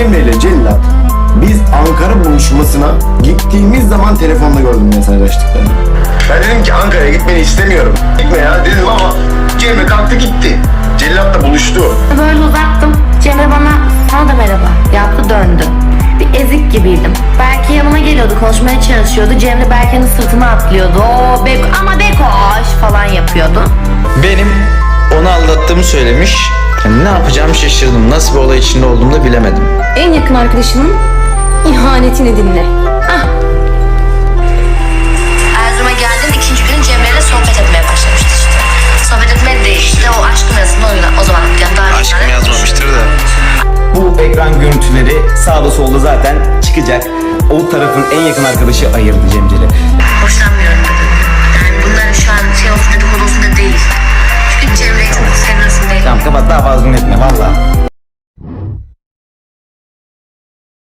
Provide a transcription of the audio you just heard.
Cemre ile Cellat biz Ankara buluşmasına gittiğimiz zaman telefonda gördüm mesajlaştıklarını. Ben dedim ki Ankara'ya gitmeni istemiyorum. Gitme ya dedim ama Cemre kalktı gitti. Cellat'la buluştu. Böyle uzattım. Cemre bana sana da merhaba yaptı döndü. Bir ezik gibiydim. Belki yanıma geliyordu konuşmaya çalışıyordu. Cemre Berke'nin sırtına atlıyordu. O bek ama bekoş falan yapıyordu. Benim onu aldattığımı söylemiş. Yani ne yapacağımı şaşırdım. Nasıl bir olay içinde olduğumu da bilemedim. En yakın arkadaşının ihanetini dinle. Ah Erzurum'a geldim ikinci gün Cemre'yle sohbet etmeye başlamıştı işte. Sohbet etmeye de işte o aşkım o yüzden o zaman yani daha Aşkım yazmamıştır da. Bu ekran görüntüleri sağda solda zaten çıkacak. O tarafın en yakın arkadaşı ayırdı Cemcel'i. Hoşlanmıyorum dedi. Allah.